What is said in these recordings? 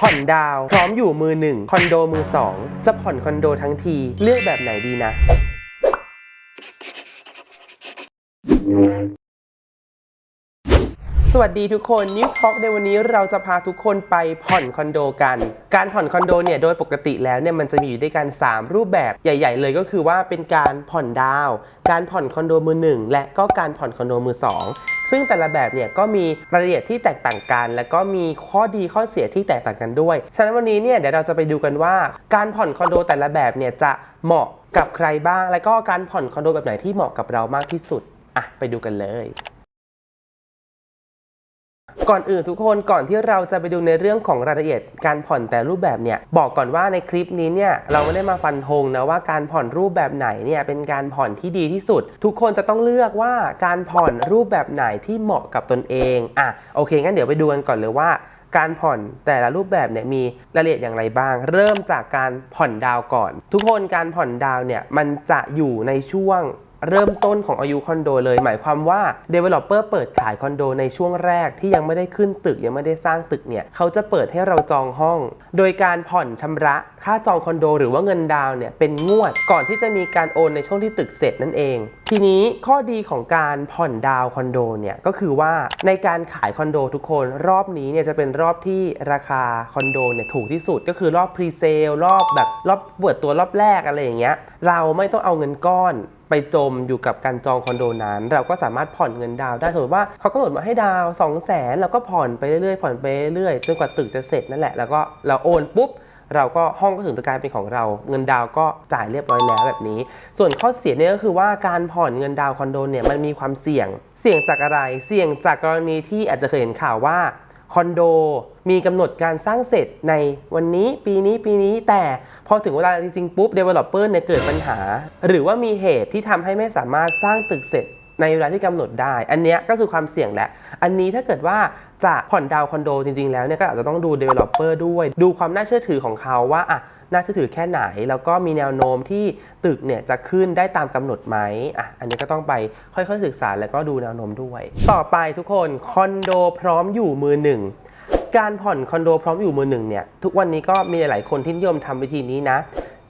ผ่อนดาวพร้อมอยู่มือหนึ่งคอนโดมือสองจะผ่อนคอนโดทั้งที เลือกแบบไหนดีนะ สวัสดีทุกคนนิวท็อกในวันนี้เราจะพาทุกคนไปผ่อนคอนโดกัน การผ่อนคอนโดเนี่ยโดยปกติแล้วเนี่ยมันจะมีอยู่ด้วยกัน 3 รูปแบบใหญ่ ๆ เลยก็คือว่าเป็นการผ่อนดาว การผ่อนคอนโดมือหนึ่งและก็การผ่อนคอนโดมือสอง ซึ่งแต่ละแบบเนี่ยก็มีรายละเอียดที่แตกต่างกัน และก็มีข้อดีข้อเสียที่แตกต่างกันด้วย ฉะนั้นวันนี้เนี่ยเดี๋ยวเราจะไปดูกันว่า การผ่อนคอนโดแต่ละแบบเนี่ยจะเหมาะกับใครบ้าง และก็การผ่อนคอนโดแบบไหนที่เหมาะกับเรามากที่สุดอะไปดูกันเลย ก่อนอื่นทุกคนก่อนที่เราจะไปดูในเรื่องของรายละเอียดการผ่อนแต่รูปแบบเนี่ยบอกก่อนว่าในคลิปนี้เนี่ยเราไม่ได้มาฟันธงนะว่าการผ่อนรูปแบบไหนเนี่ยเป็นการผ่อนที่ดีที่สุด ทุกคนจะต้องเลือกว่าการผ่อนรูปแบบไหนที่เหมาะกับตนเองอะโอเคงั้นเดี๋ยวไปดูกันก่อนเลยว่าการผ่อนแต่ละรูปแบบเนี่ยมีรายละเอียดอย่างไรบ้าง เริ่มจากการผ่อนดาวก่อน ทุกคนการผ่อนดาวเนี่ยมันจะอยู่ในช่วงเริ่มต้นของอายุคอนโดเลย หมายความว่า Developer เปิดขายคอนโดในช่วงแรกที่ยังไม่ได้ขึ้นตึกยังไม่ได้สร้างตึกเนี่ยเขาจะเปิดให้เราจองห้อง โดยการผ่อนชำระค่าจองคอนโด หรือว่าเงินดาวเนี่ยเป็นงวดก่อนที่จะมีการโอนในช่วงที่ตึกเสร็จนั่นเอง ทีนี้ข้อดีของการผ่อนดาวคอนโดเนี่ยก็คือว่าในการขายคอนโดทุกคนรอบนี้เนี่ยจะเป็นรอบที่ราคาคอนโดเนี่ยถูกที่สุดก็คือรอบพรีเซลรอบแบบรอบเปิดตัวรอบแรกอะไรอย่างเงี้ยเราไม่ต้องเอาเงินก้อน ไปจมอยู่กับการจองคอนโดนั้น เราก็สามารถผ่อนเงินดาวได้สมมติว่าเขากำหนดมาให้ดาว2 0 0แสนเราก็ผ่อนไปเรื่อยๆผ่อนไปเรื่อยๆจนกว่าตึกจะเสร็จนั่นแหละแล้วก็เราโอนปุ๊บเราก็ห้องก็ถึงจะกลายเป็นของเรา เงินดาวก็จ่ายเรียบร้อยแล้วแบบนี้ ส่วนข้อเสียเนี่ยก็คือว่าการผ่อนเงินดาวคอนโดเนี่ยมันมีความเสี่ยง เสี่ยงจากอะไร เสี่ยงจากกรณีที่อาจจะเคยเห็นข่าวว่า คอนโดมีกำหนดการสร้างเสร็จในวันนี้ปีนี้ปีนี้แต่พอถึงเวลาจริงๆปุ๊บ developer เนี่ยเกิดปัญหา หรือว่ามีเหตุที่ทำให้ไม่สามารถสร้างตึกเสร็จในเวลาที่กำหนดได้ อันนี้ก็คือความเสี่ยงแหละ อันนี้ถ้าเกิดว่าจะผ่อนดาวคอนโดจริงๆ แล้วเนี่ยก็อาจจะต้องดู developer ด้วย ดูความน่าเชื่อถือของเขาว่าอะ น่าเชื่อถือแค่ไหน แล้วก็มีแนวโน้มที่ตึกเนี่ยจะขึ้นได้ตามกำหนดไหมอะอันนี้ก็ต้องไปค่อยๆศึกษาแล้วก็ดูแนวโน้มด้วย ต่อไปทุกคนคอนโดพร้อมอยู่มือหนึ่งการผ่อนคอนโดพร้อมอยู่มือหนึ่งเนี่ยทุกวันนี้ก็มีหลายๆคนที่นิยมทำวิธีนี้นะ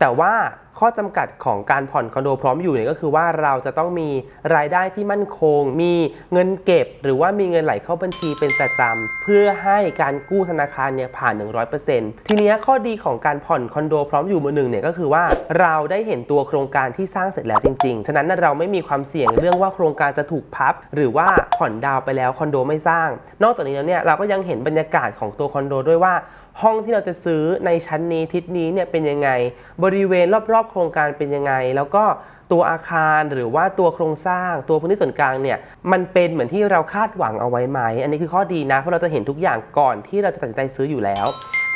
แต่ว่าข้อจำกัดของการผ่อนคอนโดพร้อมอยู่เนี่ยก็คือว่าเราจะต้องมีรายได้ที่มั่นคง มีเงินเก็บ หรือว่ามีเงินไหลเข้าบัญชีเป็นประจำเพื่อให้การกู้ธนาคารเนี่ยผ่าน 100%ทีเนี้ข้อดีของการผ่อนคอนโดพร้อมอยู่มือหนึ่งเนี่ยก็คือว่าเราได้เห็นตัวโครงการที่สร้างเสร็จแล้วจริง ๆ ฉะนั้นเราไม่มีความเสี่ยงเรื่องว่าโครงการจะถูกพับ หรือว่าผ่อนดาวไปแล้วคอนโดไม่สร้าง นอกจากนี้แล้วเนี่ยเราก็ยังเห็นบรรยากาศของตัวคอนโดด้วยว่า ห้องที่เราจะซื้อในชั้นนี้ทิศนี้เนี่ยเป็นยังไง บริเวณรอบๆ โครงการเป็นยังไง แล้วก็ตัวอาคารหรือว่าตัวโครงสร้าง ตัวพื้นที่ส่วนกลางเนี่ยมันเป็นเหมือนที่เราคาดหวังเอาไว้ไหม อันนี้คือข้อดีนะเพราะเราจะเห็นทุกอย่างก่อนที่เราจะตัดสินใจซื้ออยู่แล้ว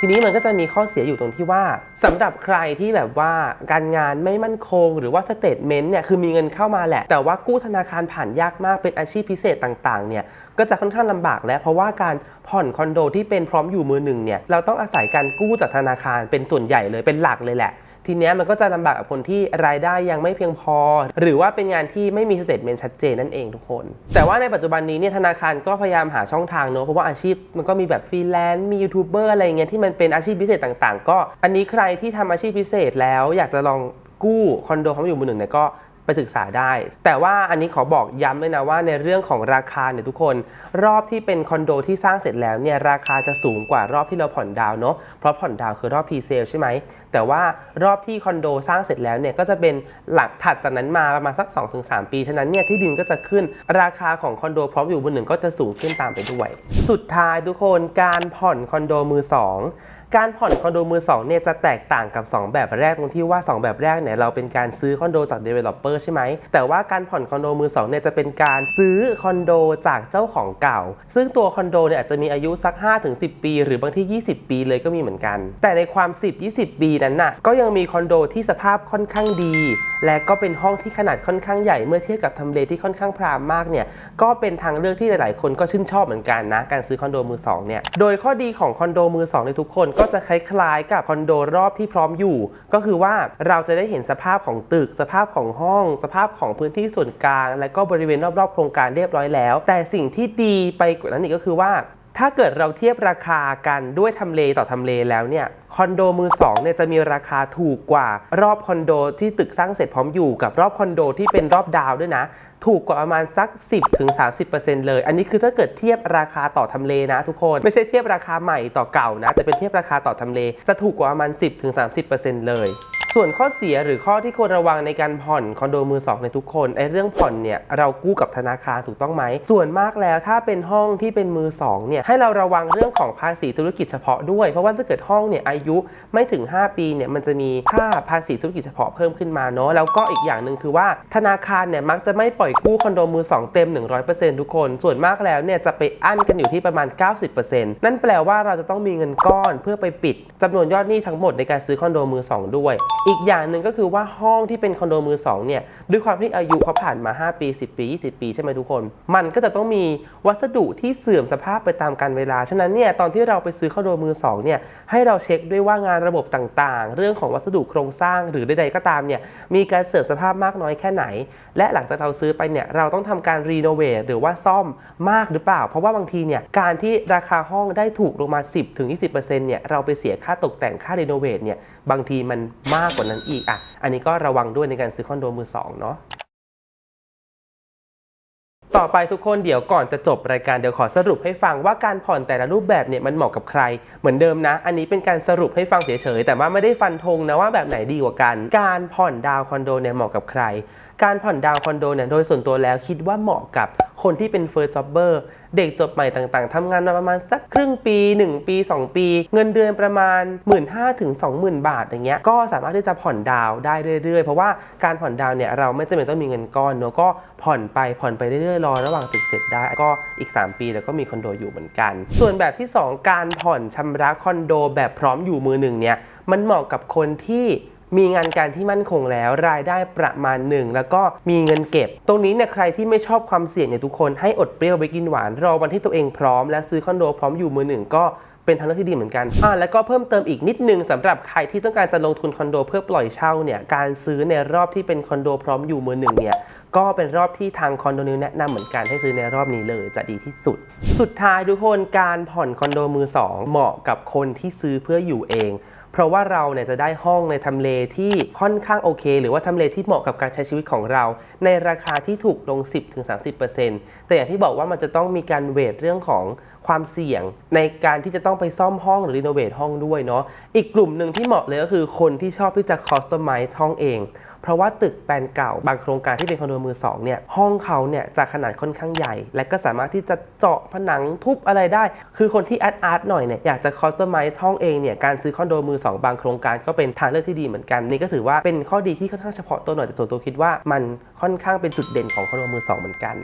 ทีนี้มันก็จะมีข้อเสียอยู่ตรงที่ว่าสำหรับใครที่แบบว่าการงานไม่มั่นคง หรือว่าสเตทเมนต์เนี่ยคือมีเงินเข้ามาแหละ แต่ว่ากู้ธนาคารผ่านยากมากเป็นอาชีพพิเศษต่างๆเนี่ยก็จะค่อนข้างลำบากแล้ว เพราะว่าการผ่อนคอนโดที่เป็นพร้อมอยู่มือหนึ่งเนี่ยเราต้องอาศัยการกู้จากธนาคารเป็นส่วนใหญ่เลยเป็นหลักเลยแหละ ทีเนี้ยมันก็จะลำบากกับคนที่รายได้ยังไม่เพียงพอ หรือว่าเป็นงานที่ไม่มีสเตทเมนต์ชัดเจนนั่นเองทุกคน แต่ว่าในปัจจุบันนี้เนี่ยธนาคารก็พยายามหาช่องทางเนอะเพราะว่าอาชีพมันก็มีแบบฟรีแลนซ์มียูทูบเบอร์อะไรเงี้ยที่มันเป็นอาชีพพิเศษต่าง ๆ ก็ อันนี้ใครที่ทำอาชีพพิเศษแล้วอยากจะลองกู้คอนโดเขาอยู่มือหนึ่งเนี่ยก็ ไปศึกษาได้ แต่ว่าอันนี้ขอบอกย้ำเลยนะว่าในเรื่องของราคาเนี่ยทุกคน รอบที่เป็นคอนโดที่สร้างเสร็จแล้วเนี่ยราคาจะสูงกว่ารอบที่เราผ่อนดาวเนาะเพราะผ่อนดาวคือรอบพรีเซลใช่ไหมแต่ว่ารอบที่คอนโดสร้างเสร็จแล้วเนี่ยก็จะเป็นหลักถัดจากนั้นมาประมาณสัก 2-3 ปีฉะนั้นเนี่ยที่ดินก็จะขึ้นราคาของคอนโดพร้อมอยู่บนหนึ่งก็จะสูงขึ้นตามไปด้วย สุดท้ายทุกคนการผ่อนคอนโดมือสองการผ่อนคอนโดมือ2เนี่ยจะแตกต่างกับ 2 แบบแรกตรงที่ว่า 2 แบบแรกเนี่ยเราเป็นการซื้อคอนโดจาก developer ใช่ไหม แต่ว่าการผ่อนคอนโดมือ2เนี่ยจะเป็นการซื้อคอนโดจากเจ้าของเก่า ซึ่งตัวคอนโดเนี่ยอาจจะมีอายุสัก 5-10 ปี หรือบางที่ 20 ปีเลยก็มีเหมือนกัน แต่ในความ 10-20 ปีนั้นน่ะก็ยังมีคอนโดที่สภาพค่อนข้างดี และก็เป็นห้องที่ขนาดค่อนข้างใหญ่เมื่อเทียบกับทำเลที่ค่อนข้างพรามมากเนี่ยก็เป็นทางเลือกที่หลาย ๆ คนก็ชื่นชอบเหมือนกันนะการซื้อคอนโดมือสองเนี่ยโดยข้อดีของคอนโดมือสองในทุกคนก็จะคล้ายๆ กับคอนโดรอบที่พร้อมอยู่ ก็คือว่าเราจะได้เห็นสภาพของตึกสภาพของห้องสภาพของพื้นที่ส่วนกลาง และก็บริเวณรอบๆโครงการเรียบร้อยแล้ว แต่สิ่งที่ดีไปกว่านั้นอีกก็คือว่าถ้าเกิดเราเทียบราคากันด้วยทำเลต่อทำเลแล้วเนี่ยคอนโดมือสองเนี่ยจะมีราคาถูกกว่ารอบคอนโดที่ตึกสร้างเสร็จพร้อมอยู่กับรอบคอนโดที่เป็นรอบดาวด้วยนะ ถูกกว่าประมาณสัก 10-30%เลย อันนี้คือถ้าเกิดเทียบราคาต่อทำเลนะทุกคนไม่ใช่เทียบราคาใหม่ต่อเก่านะ แต่เป็นเทียบราคาต่อทำเล จะถูกกว่าประมาณ 10-30%เลย ส่วนข้อเสียหรือข้อที่ควรระวังในการผ่อนคอนโดมือสองในทุกคนไอ้เรื่องผ่อนเนี่ยเรากู้กับธนาคารถูกต้องไหม ส่วนมากแล้วถ้าเป็นห้องที่เป็นมือสองเนี่ยให้เราระวังเรื่องของภาษีธุรกิจเฉพาะด้วย เพราะว่าถ้าเกิดห้องเนี่ยอายุไม่ถึง 5 ปีเนี่ยมันจะมีค่าภาษีธุรกิจเฉพาะเพิ่มขึ้นมาเนาะแล้วก็อีกอย่างหนึ่งคือว่าธนาคารเนี่ยมักจะไม่ปล่อยกู้คอนโดมือสองเต็ม 100%ทุกคน ส่วนมากแล้วเนี่ยจะไปอั้นกันอยู่ที่ประมาณ 90%นั่นแปลว่าเราจะต้องมีเงินก้อนเพื่อไปปิดจำนวนยอดหนี้ทั้งหมดในการซื้อคอนโดมือสองด้วยอีกอย่างหนึ่งก็คือว่าห้องที่เป็นคอนโดมือสองเนี่ยด้วยความที่อายุเขาผ่านมา 5 ปี 10 ปี 20 ปีใช่ไหมทุกคน มันก็จะต้องมีวัสดุที่เสื่อมสภาพไปตามกาลเวลา ฉะนั้นเนี่ยตอนที่เราไปซื้อคอนโดมือสองเนี่ยให้เราเช็คด้วยว่างานระบบต่างๆ เรื่องของวัสดุโครงสร้างหรือใดๆก็ตามเนี่ยมีการเสื่อมสภาพมากน้อยแค่ไหน และหลังจากเราซื้อไปเนี่ยเราต้องทำการรีโนเวทหรือว่าซ่อมมากหรือเปล่า เพราะว่าบางทีเนี่ยการที่ราคาห้องได้ถูกลงมา 10-20%เนี่ยเราไปเสียค่าตกแต่งค่ารีโนเวทเนี่ยบางทีมันมากากกว่านั้นอีกอะอันนี้ก็ระวังด้วยในการซื้อคอนโดมือสองเนาะต่อไปทุกคนเดี๋ยวก่อนจะจบรายการเดี๋ยวขอสรุปให้ฟังว่าการผ่อนแต่ละรูปแบบเนี่ยมันเหมาะกับใคร เหมือนเดิมนะ อันนี้เป็นการสรุปให้ฟังเฉยๆแต่ว่าไม่ได้ฟันธงนะว่าแบบไหนดีกว่ากัน การผ่อนดาวคอนโดเนี่ยเหมาะกับใคร การผ่อนดาวคอนโดเนี่ยโดยส่วนตัวแล้วคิดว่าเหมาะกับคนที่เป็นเฟิร์สจ็อบเบอร์เด็กจบใหม่ต่างๆ ทำงานมาประมาณสักครึ่งปี 1 ปี 2 ปี เงินเดือนประมาณ 1 5ื่นถึง20,000 บาทอย่างเงี้ยก็สามารถที่จะผ่อนดาวได้เรื่อยๆ เพราะว่าการผ่อนดาวเนี่ยเราไม่จำเป็นต้องมีเงินก้อนเนอะก็ผ่อนไปผ่อนไปเรื่อยๆ รอระหว่างตึกเสร็จได้ก็อีก 3 ปีแล้วก็มีคอนโดอยู่เหมือนกัน ส่วนแบบที่ 2 การผ่อนชำระคอนโดแบบพร้อมอยู่มือหนึ่งเนี่ยมันเหมาะกับคนที่ มีงานการที่มั่นคงแล้วรายได้ประมาณหนึ่งแล้วก็มีเงินเก็บ ตรงนี้เนี่ยใครที่ไม่ชอบความเสี่ยงเนี่ยทุกคนให้อดเปรี้ยวไปกินหวานรอวันที่ตัวเองพร้อมและซื้อคอนโดพร้อมอยู่มือหนึ่งก็เป็นทางเลือกที่ดีเหมือนกันอ่าแล้วก็เพิ่มเติมอีกนิดนึงสำหรับใครที่ต้องการจะลงทุนคอนโดเพื่อปล่อยเช่าเนี่ยการซื้อในรอบที่เป็นคอนโดพร้อมอยู่มือหนึ่งเนี่ยก็เป็นรอบที่ทางคอนโดนิวแนะนำเหมือนกันให้ซื้อในรอบนี้เลยจะดีที่สุด สุดท้ายทุกคนการผ่อนคอนโดมือสองเหมาะกับคนที่ซื้อเพื่ออยู่เอง ราะว่าเราเนี่ยจะได้ห้องในทำเลที่ค่อนข้างโอเค หรือว่าทำเลที่เหมาะกับการใช้ชีวิตของเรา ในราคาที่ถูกลง 10-30%แต่อย่างที่บอกว่ามันจะต้องมีการเวทเรื่องของความเสี่ยงในการที่จะต้องไปซ่อมห้องหรือรีโนเวทห้องด้วยเนาะอีกกลุ่มหนึ่งที่เหมาะเลยก็คือคนที่ชอบที่จะคอสตอมไมซ์ห้องเอง เพราะว่าตึกแปลนเก่าบางโครงการที่เป็นคอนโดมือสองเนี่ยห้องเขาเนี่ยจะขนาดค่อนข้างใหญ่ และก็สามารถที่จะเจาะผนังทุบอะไรได้ คือคนที่อาร์ตอาร์ตหน่อยเนี่ยอยากจะคอสตอมไมซ์ห้องเองเนี่ยการซื้อคอนโดมือสองบางโครงการก็เป็นทางเลือกที่ดีเหมือนกันนี่ก็ถือว่าเป็นข้อดีที่ค่อนข้างเฉพาะตัวหน่อยแต่ส่วนตัวคิดว่ามันค่อนข้างเป็นจุดเด่นของคอนโดมือสองเหมือนกัน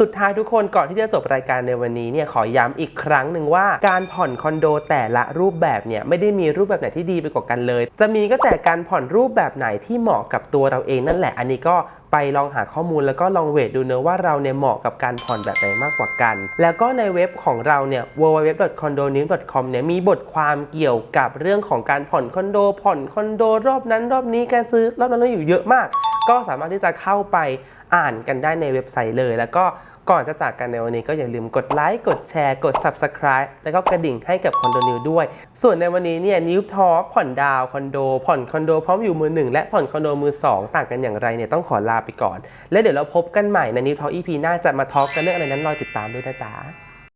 สุดท้ายทุกคนก่อนที่จะจบรายการในวันนี้เนี่ยขอย้ำอีกครั้งหนึ่งว่าการผ่อนคอนโดแต่ละรูปแบบเนี่ยไม่ได้มีรูปแบบไหนที่ดีไปกว่ากันเลย จะมีก็แต่การผ่อนรูปแบบไหนที่เหมาะกับตัวเราเองนั่นแหละอันนี้ก็ไปลองหาข้อมูลแล้วก็ลองเวทดูเนอะว่าเราเนี่ยเหมาะกับการผ่อนแบบไหนมากกว่ากัน แล้วก็ในเว็บของเราเนี่ย www.condonews.com เนี่ยมีบทความเกี่ยวกับเรื่องของการผ่อนคอนโด ผ่อนคอนโดรอบนั้นรอบนี้การซื้อรอบนั้นรอบนี้อยู่เยอะมาก ก็สามารถที่จะเข้าไป อ่านกันได้ในเว็บไซต์เลย แล้วก็ก่อนจะจากกันในวันนี้ก็อย่าลืมกดไลค์กดแชร์ กด Subscribe แล้วก็กระดิ่งให้กับคอนโดนิวด้วย ส่วนในวันนี้เนี่ยนิวทอล์กผ่อนดาวคอนโด ผ่อนคอนโดพร้อมอยู่มือหนึ่งและผ่อนคอนโดมือสองต่างกันอย่างไรเนี่ยต้องขอลาไปก่อน และเดี๋ยวเราพบกันใหม่ในนิวทอล์ก EP หน้าจะมาทอล์กกันเรื่องอะไรนั้นรอติดตามด้วยนะจ๊ะ